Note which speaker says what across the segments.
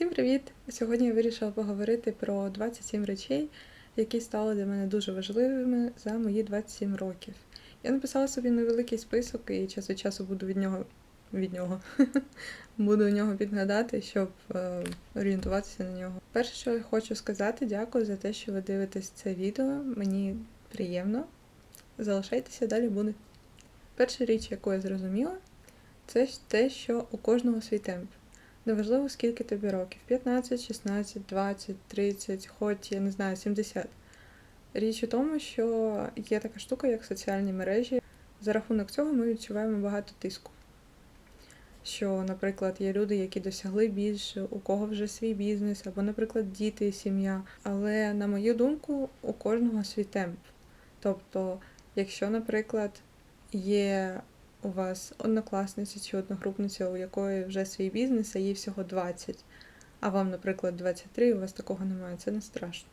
Speaker 1: Всім привіт! Сьогодні я вирішила поговорити про 27 речей, які стали для мене дуже важливими за мої 27 років. Я написала собі невеликий список і час від часу буду від нього від нього буду у нього підглядати, щоб е, орієнтуватися на нього. Перше, що я хочу сказати, дякую за те, що ви дивитесь це відео. Мені приємно. Залишайтеся, далі буде. Перша річ, яку я зрозуміла, це те, що у кожного свій темп. Неважливо, скільки тобі років: 15, 16, 20, 30, хоч я не знаю, 70. Річ у тому, що є така штука, як соціальні мережі. За рахунок цього ми відчуваємо багато тиску. Що, наприклад, є люди, які досягли більше, у кого вже свій бізнес, або, наприклад, діти і сім'я. Але, на мою думку, у кожного свій темп. Тобто, якщо, наприклад, є у вас однокласниця чи одногрупниця, у якої вже свій бізнес, а їй всього 20, а вам, наприклад, 23, у вас такого немає, це не страшно.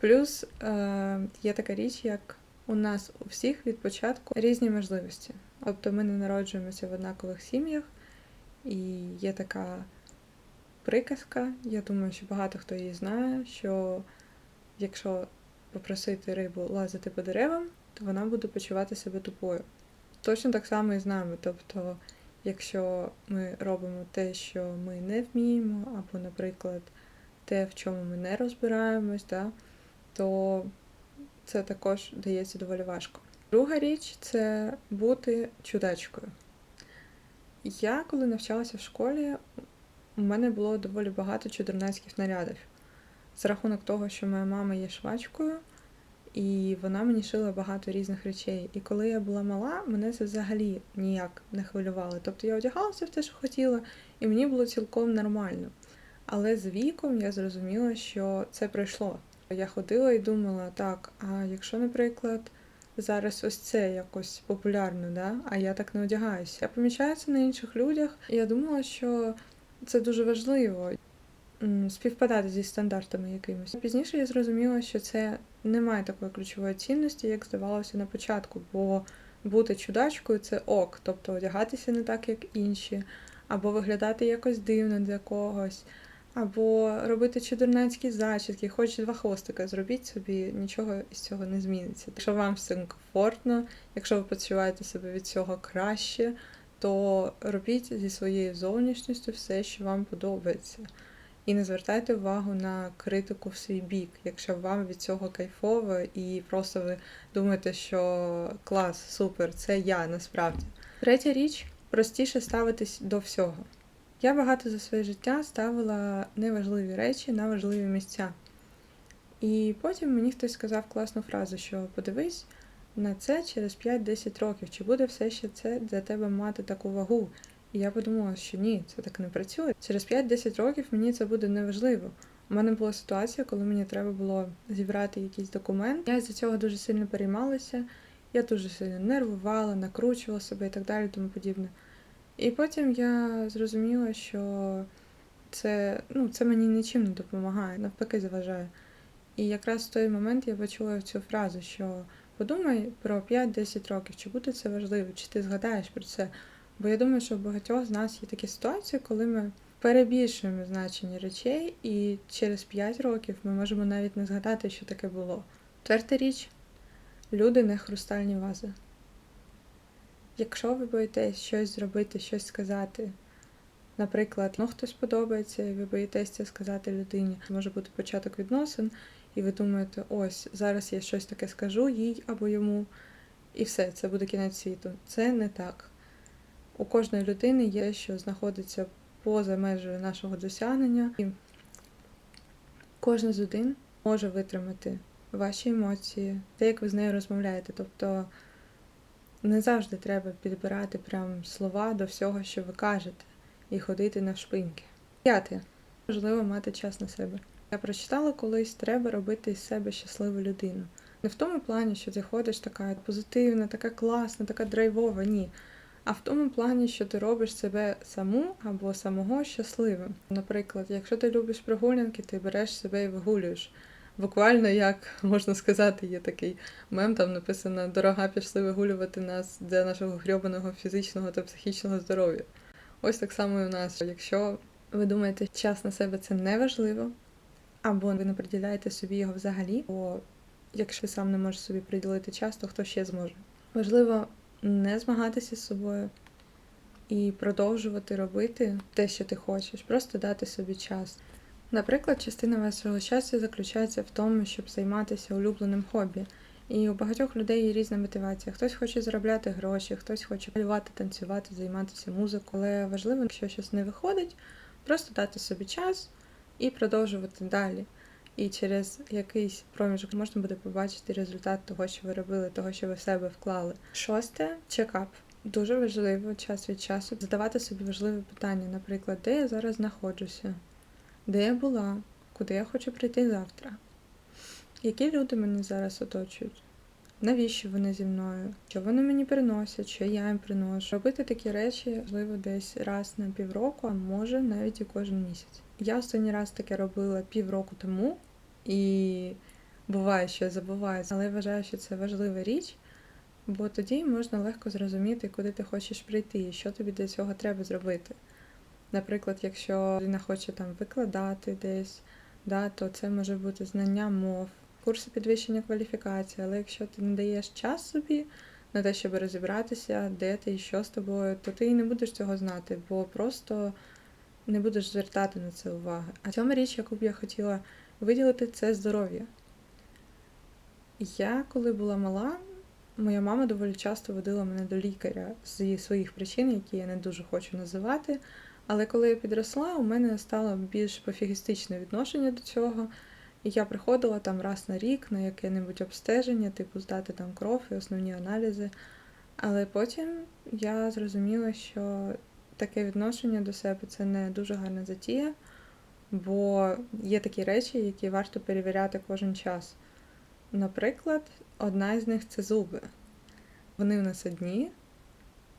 Speaker 1: Плюс е, є така річ, як у нас у всіх від початку різні можливості. Тобто ми не народжуємося в однакових сім'ях, і є така приказка, я думаю, що багато хто її знає, що якщо попросити рибу лазити по деревам, то вона буде почувати себе тупою. Точно так само і з нами. Тобто, якщо ми робимо те, що ми не вміємо, або, наприклад, те, в чому ми не розбираємось, да, то це також дається доволі важко. Друга річ це бути чудачкою. Я, коли навчалася в школі, у мене було доволі багато чудернацьких нарядів. За рахунок того, що моя мама є швачкою, і вона мені шила багато різних речей. І коли я була мала, мене це взагалі ніяк не хвилювало. Тобто я одягалася в те, що хотіла, і мені було цілком нормально. Але з віком я зрозуміла, що це пройшло. Я ходила і думала, так, а якщо, наприклад, зараз ось це якось популярно, да? а я так не одягаюся. Я помічаю це на інших людях, і я думала, що це дуже важливо співпадати зі стандартами якимись. Пізніше я зрозуміла, що це не має такої ключової цінності, як здавалося на початку, бо бути чудачкою це ок, тобто одягатися не так, як інші, або виглядати якось дивно для когось, або робити чудернацькі зачіски, хоч два хвостика зробіть собі, нічого із цього не зміниться. Якщо вам цим комфортно, якщо ви почуваєте себе від цього краще, то робіть зі своєю зовнішністю все, що вам подобається. І не звертайте увагу на критику в свій бік, якщо вам від цього кайфово, і просто ви думаєте, що клас, супер, це я насправді. Третя річ простіше ставитись до всього. Я багато за своє життя ставила неважливі речі на важливі місця. І потім мені хтось сказав класну фразу, що подивись на це через 5-10 років, чи буде все ще це для тебе мати таку вагу. І я подумала, що ні, це так не працює. Через 5-10 років мені це буде неважливо. У мене була ситуація, коли мені треба було зібрати якийсь документ. Я з цього дуже сильно переймалася, я дуже сильно нервувала, накручувала себе і так далі, тому подібне. І потім я зрозуміла, що це ну, це мені нічим не допомагає, навпаки, заважає. І якраз в той момент я почула цю фразу, що подумай про 5-10 років, чи буде це важливо, чи ти згадаєш про це. Бо я думаю, що у багатьох з нас є такі ситуації, коли ми перебільшуємо значення речей, і через 5 років ми можемо навіть не згадати, що таке було. Четверта річ люди не хрустальні вази. Якщо ви боїтесь щось зробити, щось сказати, наприклад, ну хтось подобається, і ви боїтесь це сказати людині, може бути початок відносин, і ви думаєте, ось зараз я щось таке скажу їй або йому, і все, це буде кінець світу. Це не так. У кожної людини є, що знаходиться поза межею нашого досягнення, і кожна з один може витримати ваші емоції, те, як ви з нею розмовляєте. Тобто не завжди треба підбирати прям слова до всього, що ви кажете, і ходити навшпиньки. П'яте. Важливо мати час на себе. Я прочитала колись, треба робити із себе щасливу людину. Не в тому плані, що ти ходиш така позитивна, така класна, така драйвова, ні а в тому плані, що ти робиш себе саму або самого щасливим. Наприклад, якщо ти любиш прогулянки, ти береш себе і вигулюєш. Буквально, як можна сказати, є такий мем, там написано Дорога пішли вигулювати нас для нашого грьобаного фізичного та психічного здоров'я. Ось так само і у нас. Якщо ви думаєте, час на себе це не важливо, або ви не приділяєте собі його взагалі, бо якщо сам не можеш собі приділити час, то хто ще зможе? Важливо не змагатися з собою і продовжувати робити те, що ти хочеш, просто дати собі час. Наприклад, частина вашого часу заключається в тому, щоб займатися улюбленим хобі. І у багатьох людей є різна мотивація. Хтось хоче заробляти гроші, хтось хоче малювати, танцювати, займатися музикою. Але важливо, якщо щось не виходить, просто дати собі час і продовжувати далі. І через якийсь проміжок можна буде побачити результат того, що ви робили, того, що ви в себе вклали. Шосте чекап. Дуже важливо час від часу задавати собі важливі питання, наприклад, де я зараз знаходжуся, де я була, куди я хочу прийти завтра, які люди мене зараз оточують, навіщо вони зі мною, що вони мені приносять, що я їм приношу. Робити такі речі можливо десь раз на півроку, а може навіть і кожен місяць. Я останній раз таке робила півроку тому, і буває, що я забуваю, але я вважаю, що це важлива річ. Бо тоді можна легко зрозуміти, куди ти хочеш прийти і що тобі для цього треба зробити. Наприклад, якщо людина хоче там викладати десь, да, то це може бути знання мов, курси підвищення кваліфікації, але якщо ти не даєш час собі на те, щоб розібратися, де ти і що з тобою, то ти і не будеш цього знати, бо просто не будеш звертати на це уваги. А цьому річ, яку б я хотіла виділити, це здоров'я. Я, коли була мала, Моя мама доволі часто водила мене до лікаря з своїх причин, які я не дуже хочу називати. Але коли я підросла, у мене стало більш пофігістичне відношення до цього. І я приходила там раз на рік на яке-небудь обстеження, типу здати там кров і основні аналізи. Але потім я зрозуміла, що таке відношення до себе це не дуже гарна затія, бо є такі речі, які варто перевіряти кожен час. Наприклад, одна з них це зуби. Вони у нас одні,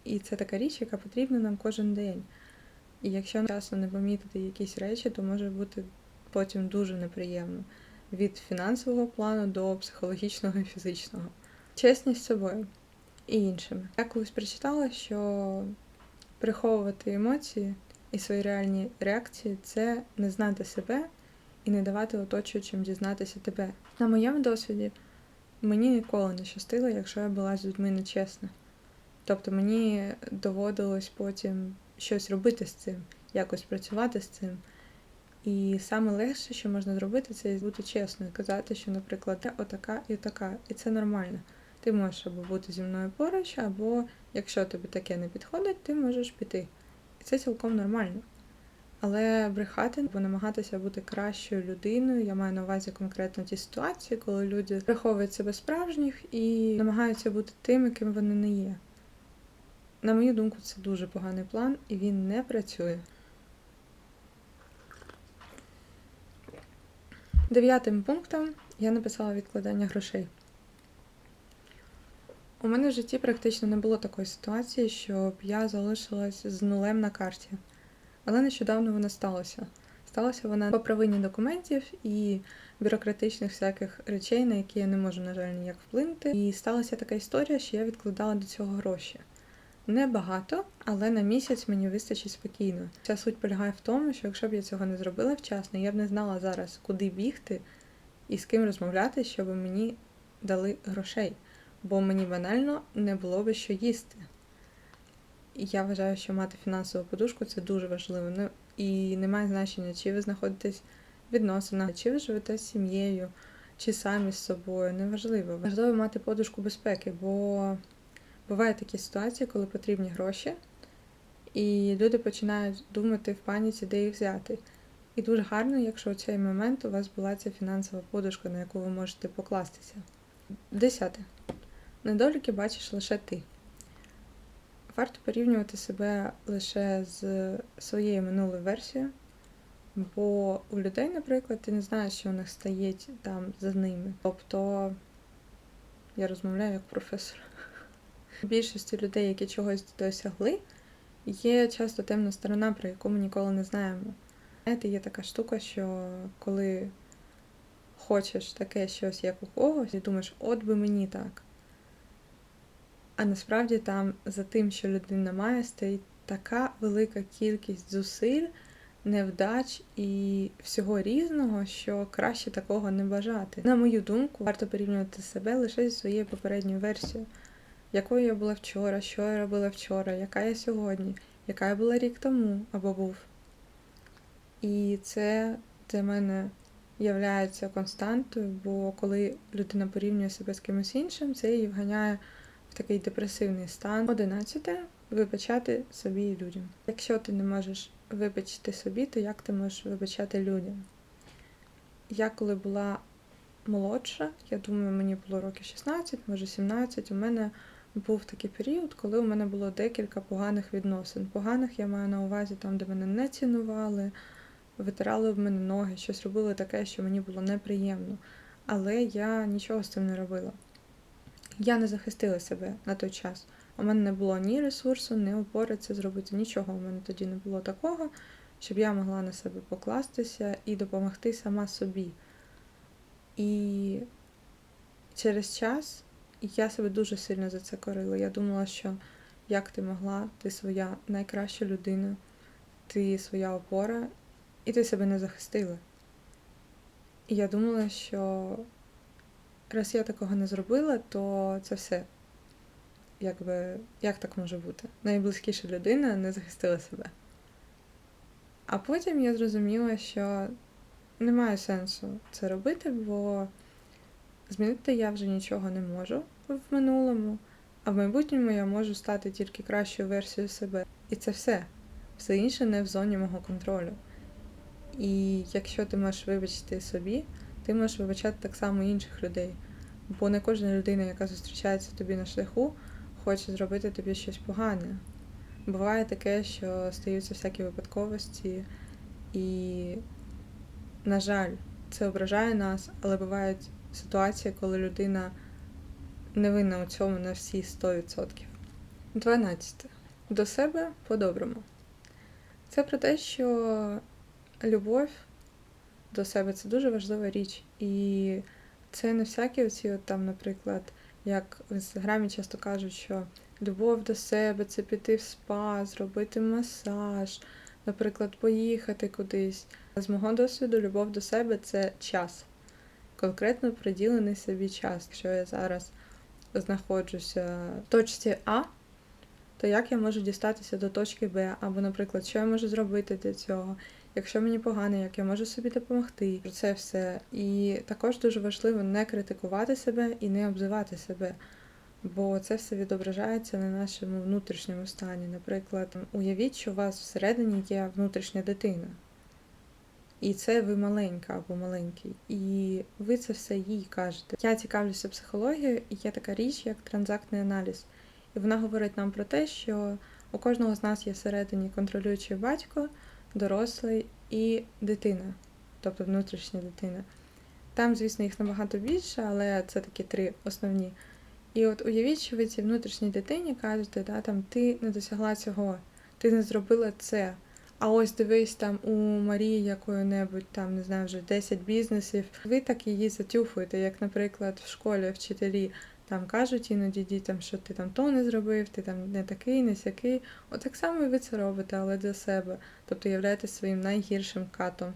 Speaker 1: і це така річ, яка потрібна нам кожен день. І якщо часом не помітити якісь речі, то може бути потім дуже неприємно від фінансового плану до психологічного і фізичного. Чесність з собою і іншими. Я колись прочитала, що приховувати емоції і свої реальні реакції це не знати себе і не давати оточуючим дізнатися тебе. На моєму досвіді мені ніколи не щастило, якщо я була з людьми нечесна. Тобто мені доводилось потім щось робити з цим, якось працювати з цим. І саме легше, що можна зробити, це бути чесною, казати, що, наприклад, я отака і така, і це нормально. Ти можеш або бути зі мною поруч, або якщо тобі таке не підходить, ти можеш піти. І це цілком нормально. Але брехати або намагатися бути кращою людиною, я маю на увазі конкретно ті ситуації, коли люди приховують себе справжніх і намагаються бути тим, яким вони не є. На мою думку, це дуже поганий план, і він не працює. Дев'ятим пунктом я написала відкладання грошей. У мене в житті практично не було такої ситуації, щоб я залишилась з нулем на карті. Але нещодавно вона сталася. Сталася вона по провині документів і бюрократичних всяких речей, на які я не можу, на жаль, ніяк вплинути. І сталася така історія, що я відкладала до цього гроші. Небагато, але на місяць мені вистачить спокійно. Ця суть полягає в тому, що якщо б я цього не зробила вчасно, я б не знала зараз, куди бігти і з ким розмовляти, щоб мені дали грошей, бо мені банально не було би що їсти. І я вважаю, що мати фінансову подушку це дуже важливо. Ну, І немає значення, чи ви знаходитесь в відносинах, чи ви живете з сім'єю, чи самі з собою. Неважливо. Важливо мати подушку безпеки, бо бувають такі ситуації, коли потрібні гроші, і люди починають думати в паніці, де їх взяти. І дуже гарно, якщо у цей момент у вас була ця фінансова подушка, на яку ви можете покластися. Десяте. Недоліки бачиш лише ти. Варто порівнювати себе лише з своєю минулою версією, бо у людей, наприклад, ти не знаєш, що у них стоїть там за ними. Тобто я розмовляю як професор. Більшості людей, які чогось досягли, є часто темна сторона, про яку ми ніколи не знаємо. Знаєте, є така штука, що коли хочеш таке щось як у когось, і думаєш, от би мені так. А насправді там за тим, що людина має, стоїть така велика кількість зусиль, невдач і всього різного, що краще такого не бажати. На мою думку, варто порівнювати себе лише зі своєю попередньою версією, якою я була вчора, що я робила вчора, яка я сьогодні, яка я була рік тому або був. І це для мене являється константою, бо коли людина порівнює себе з кимось іншим, це її вганяє в такий депресивний стан. Одинадцяте вибачати собі і людям. Якщо ти не можеш вибачити собі, то як ти можеш вибачати людям? Я коли була молодша, я думаю, мені було років 16, може 17, у мене був такий період, коли у мене було декілька поганих відносин. Поганих я маю на увазі там, де мене не цінували, витирали в мене ноги, щось робили таке, що мені було неприємно. Але я нічого з цим не робила. Я не захистила себе на той час. У мене не було ні ресурсу, ні опори це зробити. Нічого у мене тоді не було такого, щоб я могла на себе покластися і допомогти сама собі. І через час я себе дуже сильно за це корила. Я думала, що як ти могла, ти своя найкраща людина, ти своя опора, і ти себе не захистила. І я думала, що раз я такого не зробила, то це все. Якби, як так може бути? Найблизькіша людина не захистила себе. А потім я зрозуміла, що немає сенсу це робити, бо змінити я вже нічого не можу в минулому, а в майбутньому я можу стати тільки кращою версією себе. І це все. Все інше не в зоні мого контролю. І якщо ти можеш вибачити собі, ти можеш вибачати так само інших людей. Бо не кожна людина, яка зустрічається тобі на шляху, хоче зробити тобі щось погане. Буває таке, що стаються всякі випадковості, і, на жаль, це ображає нас, але бувають ситуації, коли людина не винна у цьому на всі 100%. 12. До себе по-доброму. Це про те, що любов до себе це дуже важлива річ. І це не всякі оці, от там, наприклад, як в інстаграмі часто кажуть, що любов до себе це піти в спа, зробити масаж, наприклад, поїхати кудись. З мого досвіду, любов до себе це час. Конкретно приділений собі час. Якщо я зараз знаходжуся в точці А, то як я можу дістатися до точки Б? Або, наприклад, що я можу зробити для цього? Якщо мені погано, як я можу собі допомогти, про це все. І також дуже важливо не критикувати себе і не обзивати себе, бо це все відображається на нашому внутрішньому стані. Наприклад, уявіть, що у вас всередині є внутрішня дитина. І це ви маленька або маленький. І ви це все їй кажете. Я цікавлюся психологією, і є така річ, як транзактний аналіз. І вона говорить нам про те, що у кожного з нас є всередині контролюючий батько дорослий і дитина, тобто внутрішня дитина. Там, звісно, їх набагато більше, але це такі три основні. І от уявіть, що ви цій внутрішній дитині кажете, да, там, ти не досягла цього, ти не зробила це. А ось дивись там у Марії якої-небудь, там, не знаю, вже 10 бізнесів. Ви так її затюфуєте, як, наприклад, в школі вчителі там кажуть іноді дітям, що ти там то не зробив, ти там не такий, не сякий. От так само і ви це робите, але для себе, тобто являєтесь своїм найгіршим катом.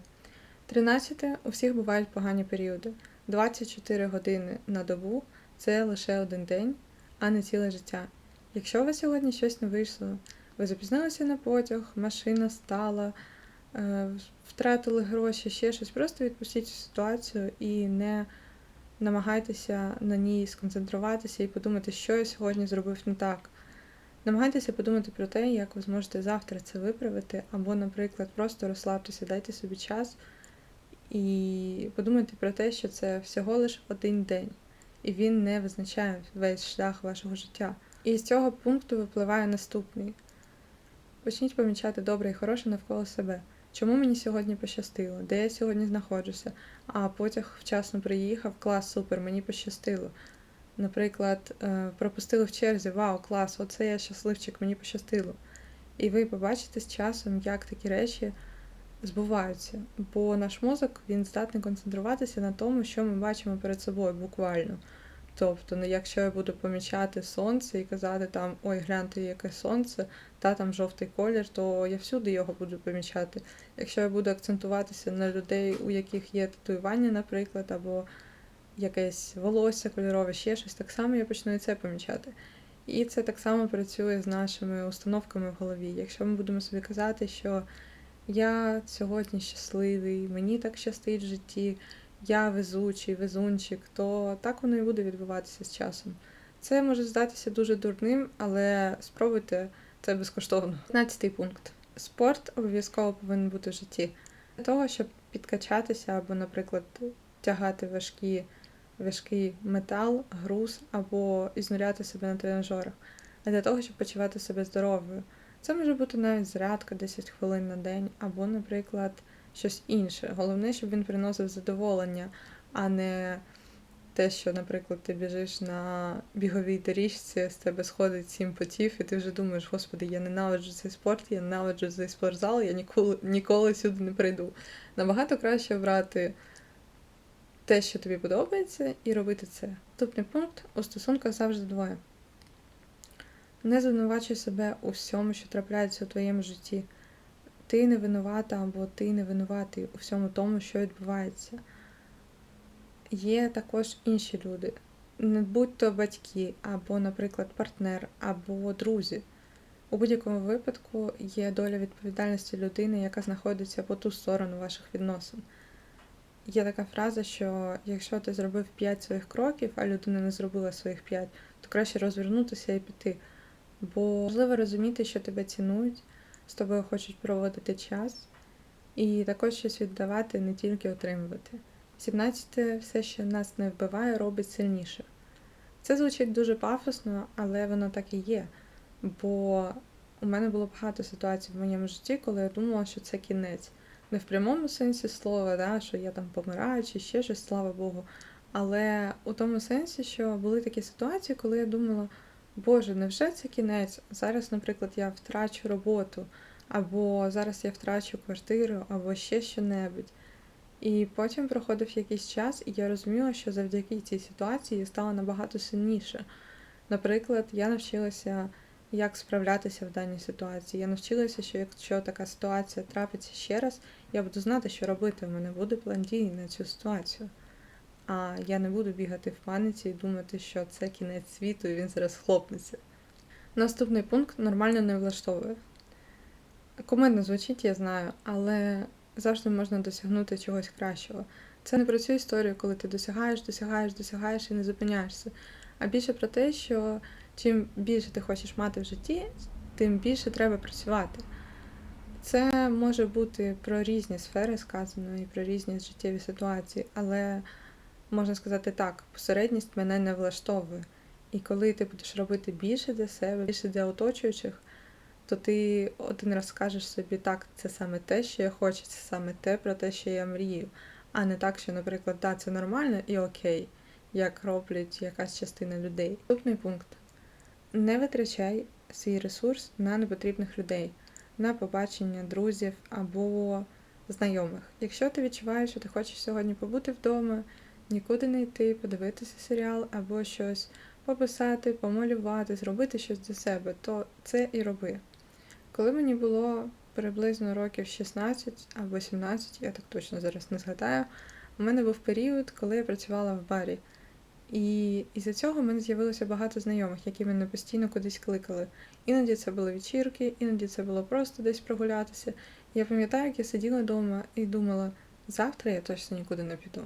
Speaker 1: Тринадцяте, у всіх бувають погані періоди. 24 години на добу це лише один день, а не ціле життя. Якщо у вас сьогодні щось не вийшло, ви запізнилися на потяг, машина стала, е, втратили гроші, ще щось, просто відпустіть ситуацію і не намагайтеся на ній сконцентруватися і подумати, що я сьогодні зробив не так. Намагайтеся подумати про те, як ви зможете завтра це виправити, або, наприклад, просто розслабтеся, дайте собі час і подумайте про те, що це всього лише один день, і він не визначає весь шлях вашого життя. І з цього пункту випливає наступний. Почніть помічати добре і хороше навколо себе. Чому мені сьогодні пощастило? Де я сьогодні знаходжуся? А потяг вчасно приїхав, клас, супер, мені пощастило. Наприклад, е, пропустили в черзі, вау, клас, оце я щасливчик, мені пощастило. І ви побачите з часом, як такі речі збуваються. Бо наш мозок він здатний концентруватися на тому, що ми бачимо перед собою буквально. Тобто, ну, якщо я буду помічати сонце і казати там ой, гляньте, яке сонце, та там жовтий колір, то я всюди його буду помічати. Якщо я буду акцентуватися на людей, у яких є татуювання, наприклад, або якесь волосся кольорове, ще щось, так само я почну і це помічати. І це так само працює з нашими установками в голові. Якщо ми будемо собі казати, що я сьогодні щасливий, мені так щастить в житті, я везучий, везунчик, то так воно і буде відбуватися з часом. Це може здатися дуже дурним, але спробуйте це безкоштовно. 15 пункт. Спорт обов'язково повинен бути в житті. Для того, щоб підкачатися або, наприклад, тягати важкі, важкий метал, груз або ізнуряти себе на тренажерах, а для того, щоб почувати себе здоровою. Це може бути навіть зарядка 10 хвилин на день, або, наприклад, щось інше. Головне, щоб він приносив задоволення, а не те, що, наприклад, ти біжиш на біговій доріжці, з тебе сходить сім потів, і ти вже думаєш, господи, я ненавиджу цей спорт, я ненавиджу цей спортзал, я ніколи, ніколи сюди не прийду. Набагато краще брати те, що тобі подобається, і робити це. Наступний пункт у стосунках завжди двоє. Не звинувачуй себе у всьому, що трапляється у твоєму житті. Ти не винувата або ти не винуватий у всьому тому, що відбувається. Є також інші люди, не будь то батьки, або, наприклад, партнер, або друзі. У будь-якому випадку є доля відповідальності людини, яка знаходиться по ту сторону ваших відносин. Є така фраза, що якщо ти зробив 5 своїх кроків, а людина не зробила своїх 5, то краще розвернутися і піти. Бо важливо розуміти, що тебе цінують, з тобою хочуть проводити час, і також щось віддавати, не тільки отримувати. 17. все, що нас не вбиває, робить сильніше. Це звучить дуже пафосно, але воно так і є. Бо у мене було багато ситуацій в моєму житті, коли я думала, що це кінець. Не в прямому сенсі слова, да, що я там помираю чи ще щось, слава Богу. Але у тому сенсі, що були такі ситуації, коли я думала, Боже, невже це кінець? Зараз, наприклад, я втрачу роботу, або зараз я втрачу квартиру, або ще що-небудь. І потім проходив якийсь час, і я розуміла, що завдяки цій ситуації я стала набагато сильніше. Наприклад, я навчилася, як справлятися в даній ситуації. Я навчилася, що якщо така ситуація трапиться ще раз, я буду знати, що робити. У мене буде план дій на цю ситуацію. А я не буду бігати в паниці і думати, що це кінець світу і він зараз хлопнеться. Наступний пункт нормально не влаштовує. Комедно звучить, я знаю, але завжди можна досягнути чогось кращого. Це не про цю історію, коли ти досягаєш, досягаєш, досягаєш і не зупиняєшся. А більше про те, що чим більше ти хочеш мати в житті, тим більше треба працювати. Це може бути про різні сфери сказано і про різні життєві ситуації, але можна сказати так, посередність мене не влаштовує. І коли ти будеш робити більше для себе, більше для оточуючих, то ти один раз скажеш собі, так, це саме те, що я хочу, це саме те, про те, що я мрію. А не так, що, наприклад, да, це нормально і окей, як роблять якась частина людей. Наступний пункт: не витрачай свій ресурс на непотрібних людей, на побачення друзів або знайомих. Якщо ти відчуваєш, що ти хочеш сьогодні побути вдома, нікуди не йти, подивитися серіал або щось пописати, помалювати, зробити щось для себе, то це і роби. Коли мені було приблизно років 16 або 17, я так точно зараз не згадаю, у мене був період, коли я працювала в барі. І із-за цього в мене з'явилося багато знайомих, які мене постійно кудись кликали. Іноді це були вечірки, іноді це було просто десь прогулятися. Я пам'ятаю, як я сиділа вдома і думала, завтра я точно нікуди не піду.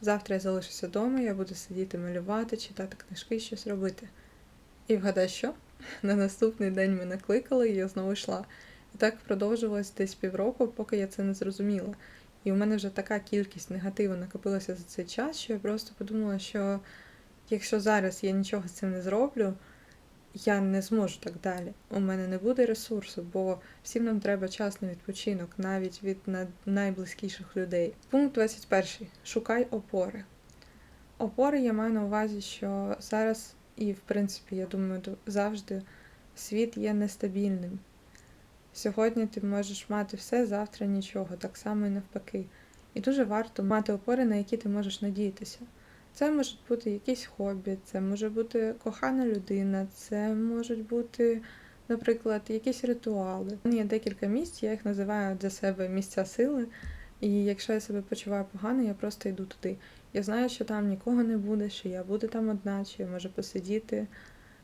Speaker 1: Завтра я залишуся вдома, я буду сидіти малювати, читати книжки, щось робити. І вгадай, що? На наступний день мене кликали, і я знову йшла. І так продовжувалось десь півроку, поки я це не зрозуміла. І у мене вже така кількість негативу накопилася за цей час, що я просто подумала, що якщо зараз я нічого з цим не зроблю, я не зможу так далі. У мене не буде ресурсу, бо всім нам треба час на відпочинок, навіть від найблизькіших людей. Пункт 21. Шукай опори. Опори я маю на увазі, що зараз, і в принципі, я думаю, завжди світ є нестабільним. Сьогодні ти можеш мати все, завтра нічого, так само і навпаки. І дуже варто мати опори, на які ти можеш надіятися. Це можуть бути якісь хобі, це може бути кохана людина, це можуть бути, наприклад, якісь ритуали. Є декілька місць, я їх називаю для себе місця сили. І якщо я себе почуваю погано, я просто йду туди. Я знаю, що там нікого не буде, що я буду там одна, що я можу посидіти,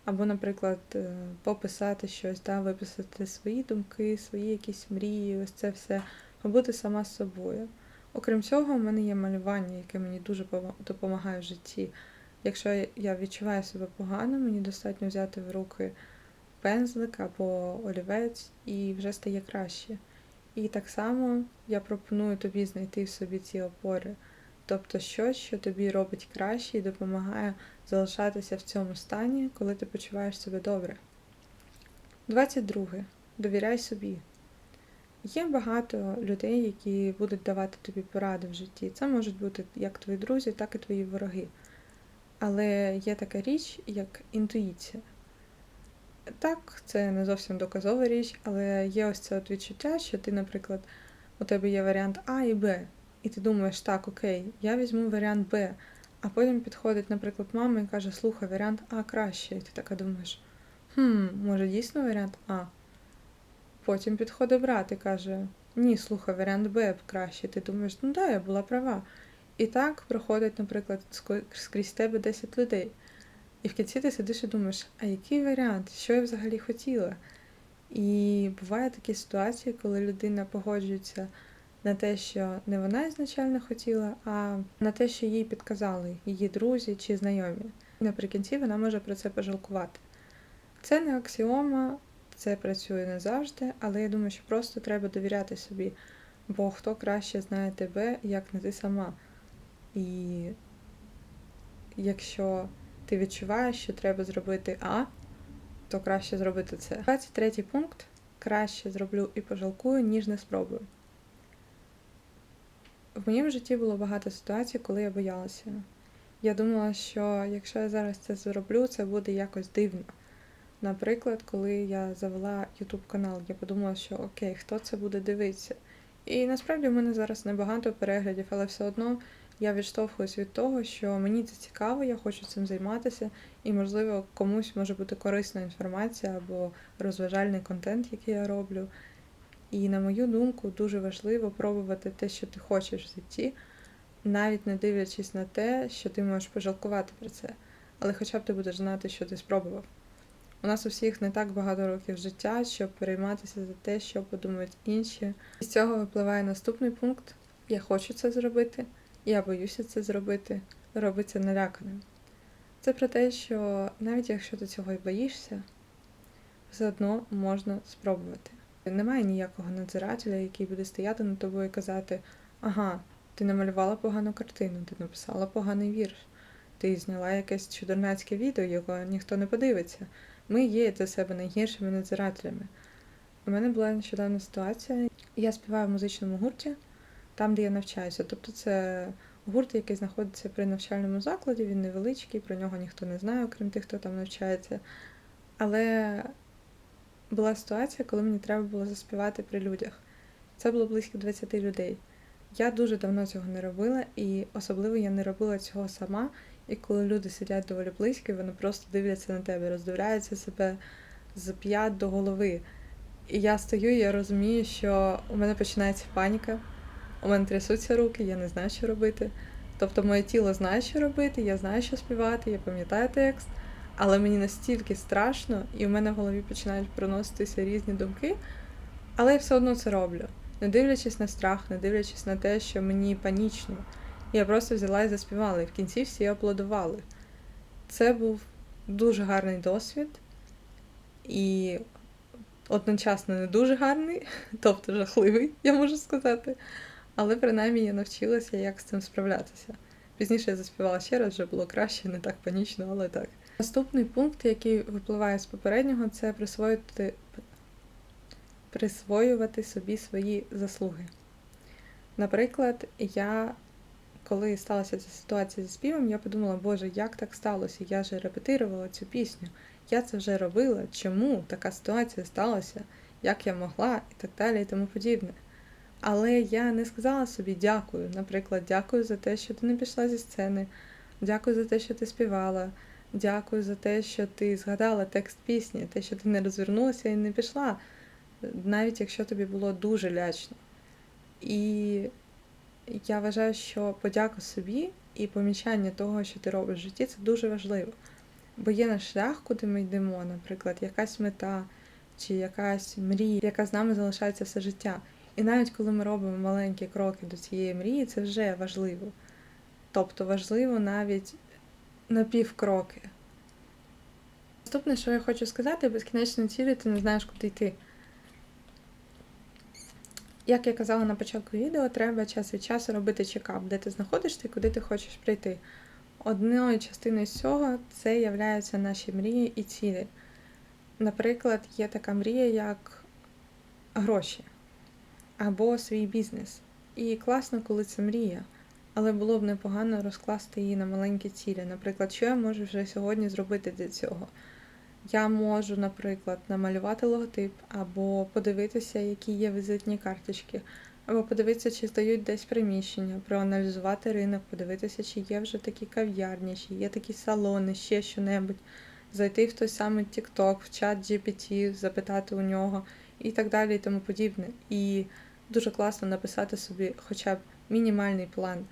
Speaker 1: або, наприклад, е, пописати щось, да, виписати свої думки, свої якісь мрії, ось це все, побути сама з собою. Окрім цього, у мене є малювання, яке мені дуже допомагає в житті. Якщо я відчуваю себе погано, мені достатньо взяти в руки пензлик або олівець і вже стає краще. І так само я пропоную тобі знайти в собі ці опори, тобто щось, що тобі робить краще і допомагає залишатися в цьому стані, коли ти почуваєш себе добре. 22. Довіряй собі. Є багато людей, які будуть давати тобі поради в житті. Це можуть бути як твої друзі, так і твої вороги. Але є така річ, як інтуїція. Так, це не зовсім доказова річ, але є ось це от відчуття, що ти, наприклад, у тебе є варіант А і Б, і ти думаєш, так, окей, я візьму варіант Б, а потім підходить, наприклад, мама і каже, слухай, варіант А краще. І ти така думаєш, хм, може дійсно варіант А? Потім підходить брат і каже: Ні, слухай, варіант Б краще. Ти думаєш, ну да, я була права. І так проходить, наприклад, скрізь тебе 10 людей. І в кінці ти сидиш і думаєш, а який варіант? Що я взагалі хотіла? І бувають такі ситуації, коли людина погоджується на те, що не вона ізначально хотіла, а на те, що їй підказали її друзі чи знайомі. Наприкінці вона може про це пожалкувати. Це не аксіома, це працює не завжди, але я думаю, що просто треба довіряти собі, бо хто краще знає тебе, як не ти сама. І якщо ти відчуваєш, що треба зробити А, то краще зробити це. 23 пункт краще зроблю і пожалкую, ніж не спробую. В моєму житті було багато ситуацій, коли я боялася. Я думала, що якщо я зараз це зроблю, це буде якось дивно. Наприклад, коли я завела YouTube канал, я подумала, що окей, хто це буде дивитися. І насправді в мене зараз небагато переглядів, але все одно я відштовхуюсь від того, що мені це цікаво, я хочу цим займатися, і, можливо, комусь може бути корисна інформація або розважальний контент, який я роблю. І, на мою думку, дуже важливо пробувати те, що ти хочеш в житті, навіть не дивлячись на те, що ти можеш пожалкувати про це. Але хоча б ти будеш знати, що ти спробував. У нас у всіх не так багато років життя, щоб перейматися за те, що подумають інші. І з цього випливає наступний пункт: я хочу це зробити, я боюся це зробити, роби це наляканим. Це про те, що навіть якщо ти цього і боїшся, все одно можна спробувати. Немає ніякого надзирателя, який буде стояти над тобою і казати: ага, ти намалювала погану картину, ти написала поганий вірш, ти зняла якесь чудернацьке відео, його ніхто не подивиться. Ми є для себе найгіршими надзирателями. У мене була нещодавна ситуація. Я співаю в музичному гурті, там, де я навчаюся. Тобто це гурт, який знаходиться при навчальному закладі, він невеличкий, про нього ніхто не знає, окрім тих, хто там навчається. Але була ситуація, коли мені треба було заспівати при людях. Це було близько 20 людей. Я дуже давно цього не робила, і особливо я не робила цього сама. І коли люди сидять доволі близько, вони просто дивляться на тебе, роздивляються себе з п'ят до голови. І я стою, і я розумію, що у мене починається паніка, у мене трясуться руки, я не знаю, що робити. Тобто моє тіло знає, що робити, я знаю, що співати, я пам'ятаю текст, але мені настільки страшно, і в мене в голові починають проноситися різні думки, але я все одно це роблю. Не дивлячись на страх, не дивлячись на те, що мені панічно. Я просто взяла і заспівала, і в кінці всі аплодували. Це був дуже гарний досвід і одночасно не дуже гарний, тобто жахливий, я можу сказати. Але принаймні я навчилася, як з цим справлятися. Пізніше я заспівала ще раз, вже було краще, не так панічно, але так. Наступний пункт, який випливає з попереднього, це присвоїти, присвоювати собі свої заслуги. Наприклад, я коли сталася ця ситуація зі співом, я подумала, боже, як так сталося? Я же репетирувала цю пісню. Я це вже робила. Чому така ситуація сталася? Як я могла, і так далі, і тому подібне. Але я не сказала собі дякую. Наприклад, дякую за те, що ти не пішла зі сцени. Дякую за те, що ти співала. Дякую за те, що ти згадала текст пісні, те, що ти не розвернулася і не пішла, навіть якщо тобі було дуже лячно. І я вважаю, що подяка собі і помічання того, що ти робиш в житті, це дуже важливо. Бо є наш шлях, куди ми йдемо, наприклад, якась мета чи якась мрія, яка з нами залишається все життя. І навіть коли ми робимо маленькі кроки до цієї мрії, це вже важливо. Тобто важливо навіть на півкроки. Наступне, що я хочу сказати, безкінечно цілі, ти не знаєш, куди йти. Як я казала на початку відео, треба час від часу робити чекап, де ти знаходишся і куди ти хочеш прийти. Одною частиною цього це являються наші мрії і цілі. Наприклад, є така мрія, як гроші або свій бізнес. І класно, коли це мрія, але було б непогано розкласти її на маленькі цілі. Наприклад, що я можу вже сьогодні зробити для цього? Я можу, наприклад, намалювати логотип, або подивитися, які є візитні карточки, або подивитися, чи здають десь приміщення, проаналізувати ринок, подивитися, чи є вже такі кав'ярні, чи є такі салони, ще що-небудь, зайти в той самий TikTok, в чат GPT, запитати у нього і так далі, і тому подібне. І дуже класно написати собі хоча б мінімальний план.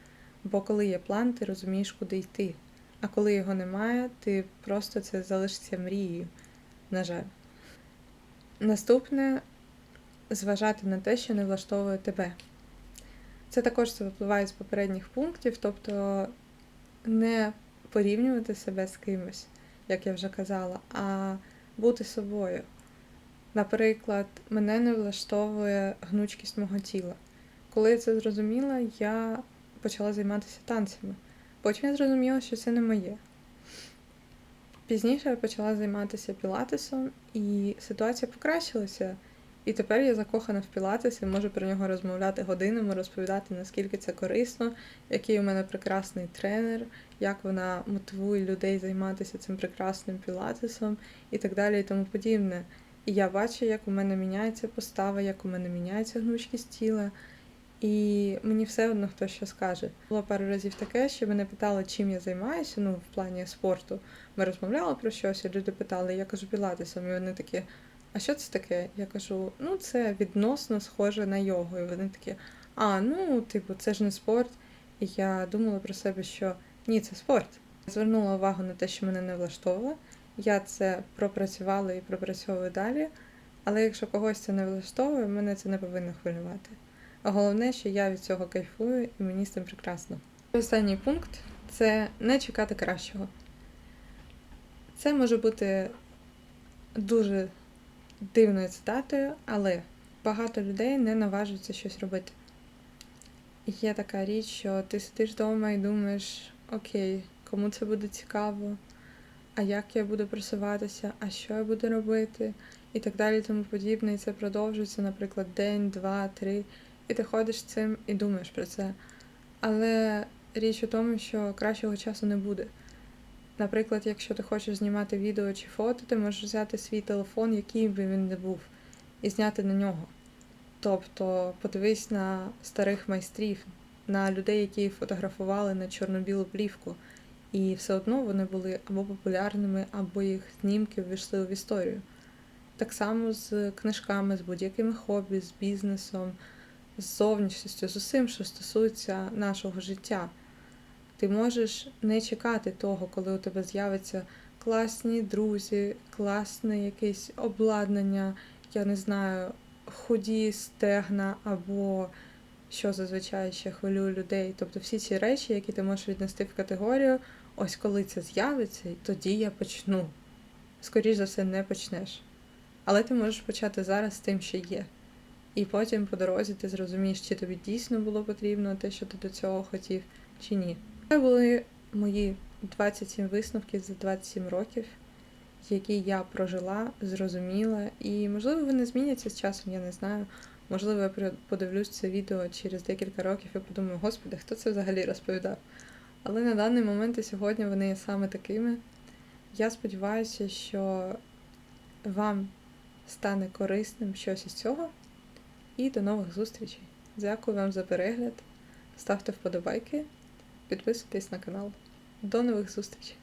Speaker 1: Бо коли є план, ти розумієш, куди йти. А коли його немає, ти просто це залишиться мрією, на жаль. Наступне зважати на те, що не влаштовує тебе. Це також це випливає з попередніх пунктів, тобто не порівнювати себе з кимось, як я вже казала, а бути собою. Наприклад, мене не влаштовує гнучкість мого тіла. Коли я це зрозуміла, я почала займатися танцями. Потім я зрозуміла, що це не моє. Пізніше я почала займатися пілатесом, і ситуація покращилася. І тепер я закохана в пілатес і можу про нього розмовляти годинами, розповідати, наскільки це корисно, який у мене прекрасний тренер, як вона мотивує людей займатися цим прекрасним пілатесом і так далі, і тому подібне. І я бачу, як у мене міняється постава, як у мене міняється гнучкість тіла. І мені все одно хто що скаже. Було пару разів таке, що мене питали, чим я займаюся, ну, в плані спорту. Ми розмовляли про щось, і люди питали, я кажу, пілатесом, і вони такі, а що це таке? Я кажу, ну це відносно схоже на йогу. І вони такі, а, ну, типу, це ж не спорт. І я думала про себе, що ні, це спорт. Звернула увагу на те, що мене не влаштовувало. Я це пропрацювала і пропрацьовую далі. Але якщо когось це не влаштовує, мене це не повинно хвилювати. А головне, що я від цього кайфую і мені з цим прекрасно. Останній пункт це не чекати кращого. Це може бути дуже дивною цитатою, але багато людей не наважуються щось робити. Є така річ, що ти сидиш вдома і думаєш, окей, кому це буде цікаво, а як я буду просуватися, а що я буду робити, і так далі, тому подібне. І це продовжується, наприклад, день, два, три. І ти ходиш цим і думаєш про це. Але річ у тому, що кращого часу не буде. Наприклад, якщо ти хочеш знімати відео чи фото, ти можеш взяти свій телефон, який би він не був, і зняти на нього. Тобто подивись на старих майстрів, на людей, які фотографували на чорно-білу плівку, і все одно вони були або популярними, або їх знімки ввійшли в історію. Так само з книжками, з будь-якими хобі, з бізнесом з зовнішністю, з усім, що стосується нашого життя. Ти можеш не чекати того, коли у тебе з'явиться класні друзі, класне якесь обладнання, я не знаю, худі стегна або що зазвичай ще хвилює людей. Тобто всі ці речі, які ти можеш віднести в категорію, ось коли це з'явиться, тоді я почну. Скоріше за все, не почнеш. Але ти можеш почати зараз з тим, що є. І потім по дорозі ти зрозумієш, чи тобі дійсно було потрібно те, що ти до цього хотів, чи ні. Це були мої 27 висновків за 27 років, які я прожила, зрозуміла. І, можливо, вони зміняться з часом, я не знаю. Можливо, я подивлюсь це відео через декілька років і подумаю, господи, хто це взагалі розповідав? Але на даний момент і сьогодні вони є саме такими. Я сподіваюся, що вам стане корисним щось із цього. І до нових зустрічей. Дякую вам за перегляд. Ставте вподобайки, підписуйтесь на канал. До нових зустрічей!